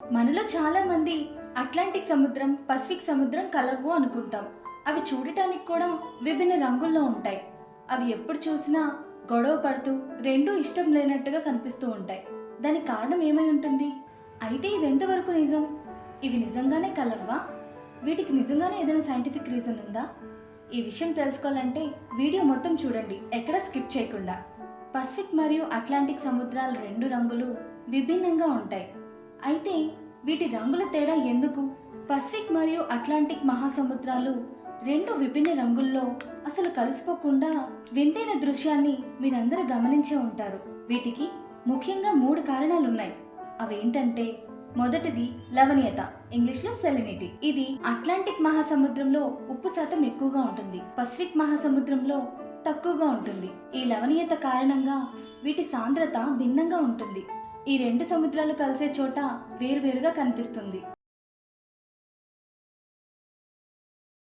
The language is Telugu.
మనలో చాలా మంది అట్లాంటిక్ సముద్రం పసిఫిక్ సముద్రం కలవు అనుకుంటాం. అవి చూడటానికి కూడా విభిన్న రంగుల్లో ఉంటాయి. అవి ఎప్పుడు చూసినా గొడవ పడుతూ రెండూ ఇష్టం లేనట్టుగా కనిపిస్తూ ఉంటాయి. దానికి కారణం ఏమై ఉంటుంది? అయితే ఇది ఎంతవరకు నిజం? ఇవి నిజంగానే కలవ్వా వీటికి నిజంగానే ఏదైనా సైంటిఫిక్ రీజన్ ఉందా? ఈ విషయం తెలుసుకోవాలంటే వీడియో మొత్తం చూడండి ఎక్కడ స్కిప్ చేయకుండా. పసిఫిక్ మరియు అట్లాంటిక్ సముద్రాల రెండు రంగులు విభిన్నంగా ఉంటాయి. అయితే వీటి రంగుల తేడా ఎందుకు? పసిఫిక్ మరియు అట్లాంటిక్ మహాసముద్రాలు రెండు విభిన్న రంగుల్లో అసలు కలిసిపోకుండా వింతైన దృశ్యాన్ని మీరందరూ గమనించే ఉంటారు. వీటికి ముఖ్యంగా మూడు కారణాలు ఉన్నాయి అవేంటంటే మొదటిది లవణీయత ఇంగ్లీష్లో సెలినిటీ. ఇది అట్లాంటిక్ మహాసముద్రంలో ఉప్పు శాతం ఎక్కువగా ఉంటుంది. పసిఫిక్ మహాసముద్రంలో తక్కువగా ఉంటుంది. ఈ లవణీయత కారణంగా వీటి సాంద్రత భిన్నంగా ఉంటుంది. ఈ రెండు సముద్రాలు కలిసే చోట వేరువేరుగా కనిపిస్తుంది.